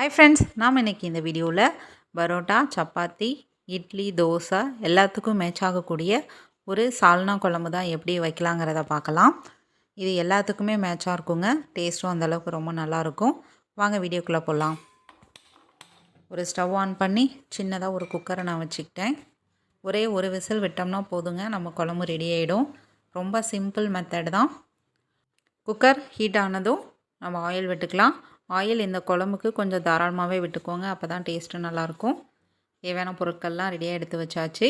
Hi friends நாம் இன்றைக்கி இந்த வீடியோவில் பரோட்டா சப்பாத்தி இட்லி தோசை எல்லாத்துக்கும் மேட்ச் ஆகக்கூடிய ஒரு சால்னா குழம்பு தான் எப்படி வைக்கலாங்கிறத பார்க்கலாம். இது எல்லாத்துக்குமே மேட்சாக இருக்குங்க. டேஸ்ட்டும் அந்தளவுக்கு ரொம்ப நல்லாயிருக்கும் வாங்க வீடியோக்குள்ளே போடலாம் ஒரு ஸ்டவ் ஆன் பண்ணி சின்னதாக ஒரு குக்கரை நான் வச்சுக்கிட்டேன். ஒரே ஒரு விசில் விட்டோம்னா போதுங்க நம்ம குழம்பு ரெடி ஆகிடும் ரொம்ப சிம்பிள் மெத்தட் தான். குக்கர் ஹீட் ஆனதும் நம்ம ஆயில் விட்டுக்கலாம். ஆயில் இந்த குழம்புக்கு கொஞ்சம் தாராளமாகவே விட்டுக்கோங்க அப்போ தான் டேஸ்ட்டு நல்லாயிருக்கும். தேவையான பொருட்கள்லாம் ரெடியாக எடுத்து வச்சாச்சு.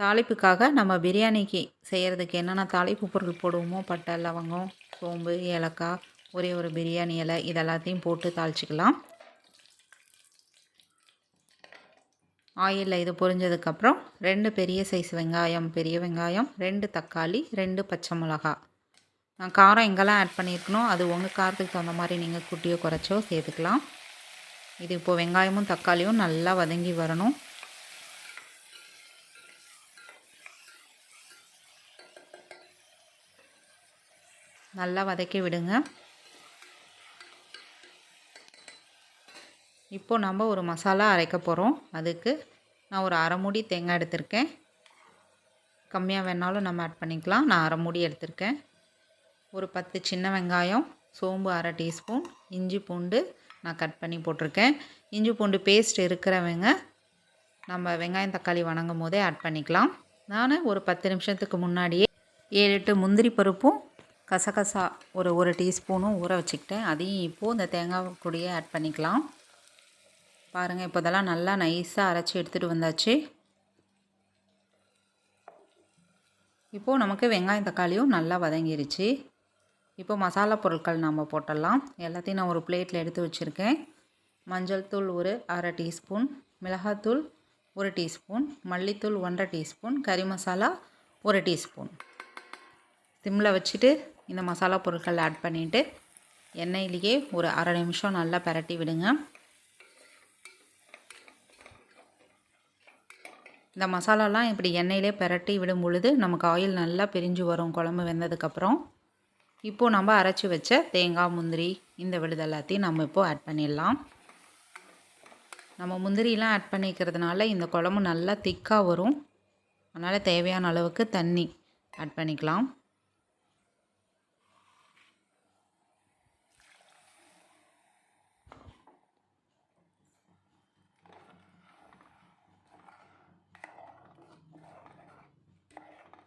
தாளிப்புக்காக நம்ம பிரியாணிக்கு செய்கிறதுக்கு என்னென்ன தாளிப்பு பொருள் போடுவோமோ பட்டை லவங்கம் சோம்பு ஏலக்காய் ஒரே ஒரு பிரியாணி இலை இதெல்லாத்தையும் போட்டு தாளிச்சிக்கலாம். ஆயிலில் இது பொரிஞ்சதுக்கப்புறம் ரெண்டு பெரிய சைஸ் வெங்காயம் பெரிய வெங்காயம் ரெண்டு தக்காளி ரெண்டு பச்சை மிளகாய். நான் காரம் எங்கெல்லாம் ஆட் பண்ணியிருக்கணும். அது உங்கள் காரத்துக்கு தகுந்த மாதிரி நீங்கள் குட்டியோ குறைச்சோ சேர்த்துக்கலாம். இது இப்போது வெங்காயமும் தக்காளியும் நல்லா வதங்கி வரணும். நல்லா வதக்கி விடுங்க. இப்போது நம்ம ஒரு மசாலா அரைக்க போகிறோம் அதுக்கு நான் ஒரு அரை மூடி தேங்காய் எடுத்திருக்கேன். கம்மியாக வேணாலும் நம்ம ஆட் பண்ணிக்கலாம். நான் அரை மூடி எடுத்திருக்கேன். ஒரு பத்து சின்ன வெங்காயம் சோம்பு அரை டீஸ்பூன் இஞ்சி பூண்டு நான் கட் பண்ணி போட்டிருக்கேன். இஞ்சி பூண்டு பேஸ்ட் இருக்கிறவங்க நம்ம வெங்காயம் தக்காளி வணங்கும் போதே ஆட் பண்ணிக்கலாம். நான் ஒரு பத்து நிமிஷத்துக்கு முன்னாடியே ஏழு எட்டு முந்திரி பருப்பும் கசகசா ஒரு ஒரு டீஸ்பூனும் ஊற வச்சுக்கிட்டேன். அதையும் இப்போது இந்த தேங்காய் கூடயே ஆட் பண்ணிக்கலாம். பாருங்கள் இப்போ இதெல்லாம் நல்லா நைஸாக அரைச்சி எடுத்துகிட்டு வந்தாச்சு. இப்போது நமக்கு வெங்காயம் தக்காளியும் நல்லா வதங்கிருச்சு. இப்போ மசாலா பொருட்கள் நம்ம போட்டுடலாம் எல்லாத்தையும் நான் ஒரு பிளேட்டில் எடுத்து வச்சுருக்கேன். மஞ்சள் தூள் ஒரு அரை டீஸ்பூன் மிளகாத்தூள் ஒரு டீஸ்பூன் மல்லித்தூள் ஒன்றரை டீஸ்பூன் கறி மசாலா ஒரு டீஸ்பூன். சிம்மில் வச்சுட்டு இந்த மசாலா பொருட்கள் ஆட் பண்ணிவிட்டு எண்ணெயிலேயே ஒரு அரை நிமிஷம் நல்லா பரட்டி விடுங்க. இந்த மசாலாலாம் இப்படி எண்ணெயிலே பரட்டி விடும் பொழுது நமக்கு ஆயில் நல்லா பிரிஞ்சு வரும் குழம்பு வெந்ததுக்கப்புறம். இப்போது நம்ம அரைச்சி வச்ச தேங்காய் முந்திரி இந்த விழுது எல்லாத்தையும் நம்ம இப்போது ஆட் பண்ணிடலாம். நம்ம முந்திரிலாம் ஆட் பண்ணிக்கிறதுனால இந்த குழம்பு நல்லா திக்காக வரும். அதனால் தேவையான அளவுக்கு தண்ணி ஆட் பண்ணிக்கலாம்.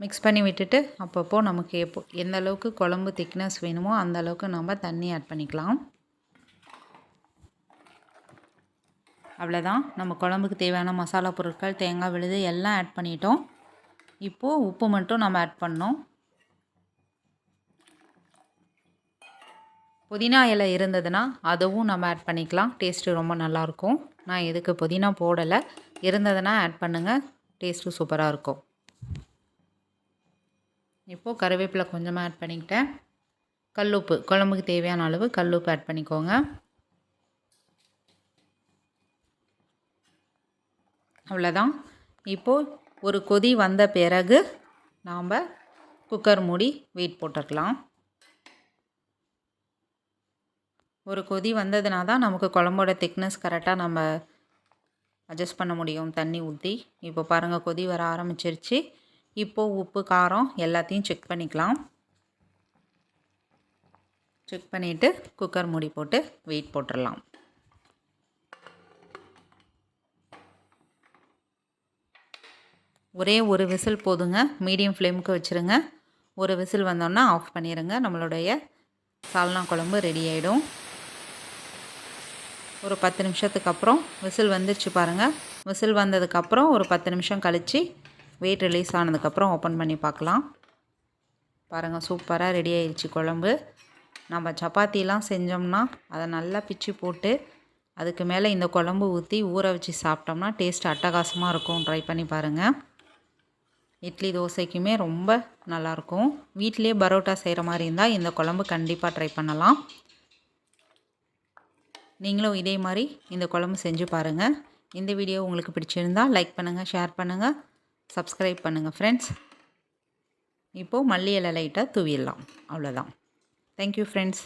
மிக்ஸ் பண்ணி விட்டுட்டு அப்பப்போ நமக்கு எப்போ எந்த அளவுக்கு குழம்பு திக்னஸ் வேணுமோ அந்த அளவுக்கு நம்ம தண்ணி ஆட் பண்ணிக்கலாம். அவ்வளோதான் நம்ம குழம்புக்கு தேவையான மசாலா பொருட்கள் தேங்காய் விழுது எல்லாம் ஆட் பண்ணிட்டோம். இப்போது உப்பு மட்டும் நம்ம ஆட் பண்ணோம் புதினா இலை இருந்ததுன்னா அதுவும் நம்ம ஆட் பண்ணிக்கலாம். டேஸ்ட்டு ரொம்ப நல்லாயிருக்கும் நான் எதுக்கு புதினா போடலை. இருந்ததுன்னா ஆட் பண்ணுங்கள் டேஸ்ட்டு சூப்பராக இருக்கும். இப்போது கருவேப்பிலை கொஞ்சமாக ஆட் பண்ணிக்கிட்டேன். கல்லுப்பு குழம்புக்கு தேவையான அளவு கல்லுப்பு ஆட் பண்ணிக்கோங்க. அவ்வளோதான் இப்போது ஒரு கொதி வந்த பிறகு நாம் குக்கர் மூடி வெயிட் போட்டுருக்கலாம் ஒரு கொதி வந்ததுனா தான் நமக்கு குழம்போட திக்னஸ் கரெக்டாக நம்ம அட்ஜஸ்ட் பண்ண முடியும். தண்ணி ஊற்றி இப்போ பாருங்கள் கொதி வர ஆரம்பிச்சிருச்சு. இப்போது உப்பு காரம் எல்லாத்தையும் செக் பண்ணிக்கலாம். செக் பண்ணிவிட்டு குக்கர் மூடி போட்டு வெயிட் போட்டுடலாம் ஒரே ஒரு விசில் போதுங்க. மீடியம் ஃப்ளேமுக்கு வச்சுருங்க. ஒரு விசில் வந்தோன்னா ஆஃப் பண்ணிடுங்க நம்மளுடைய சால்னா குழம்பு ரெடி ஆகிடும் ஒரு பத்து நிமிஷத்துக்கு அப்புறம் விசில் வந்துருச்சு பாருங்கள் விசில் வந்ததுக்கப்புறம் ஒரு பத்து நிமிஷம் கழித்து வெயிட் ரிலீஸ் ஆனதுக்கப்புறம் ஓப்பன் பண்ணி பார்க்கலாம். பாருங்கள் சூப்பராக ரெடி ஆயிடுச்சு குழம்பு. நம்ம சப்பாத்திலாம் செஞ்சோம்னா அதை நல்லா பிச்சு போட்டு அதுக்கு மேலே இந்த குழம்பு ஊற்றி ஊற வச்சு சாப்பிட்டோம்னா டேஸ்ட் அட்டகாசமாக இருக்கும். ட்ரை பண்ணி பாருங்கள் இட்லி தோசைக்குமே ரொம்ப நல்லாயிருக்கும். வீட்டிலே பரோட்டா செய்கிற மாதிரி இருந்தால் இந்த குழம்பு கண்டிப்பாக ட்ரை பண்ணலாம். நீங்களும் இதே மாதிரி இந்த குழம்பு செஞ்சு பாருங்கள் இந்த வீடியோ உங்களுக்கு பிடிச்சிருந்தால் லைக் பண்ணுங்கள் ஷேர் பண்ணுங்கள் சப்ஸ்கிரைப் பண்ணுங்கள் ஃப்ரெண்ட்ஸ் இப்போது மல்லி இலை லைட்டாக தூவிடலாம். அவ்வளோதான் தேங்க்யூ ஃப்ரெண்ட்ஸ்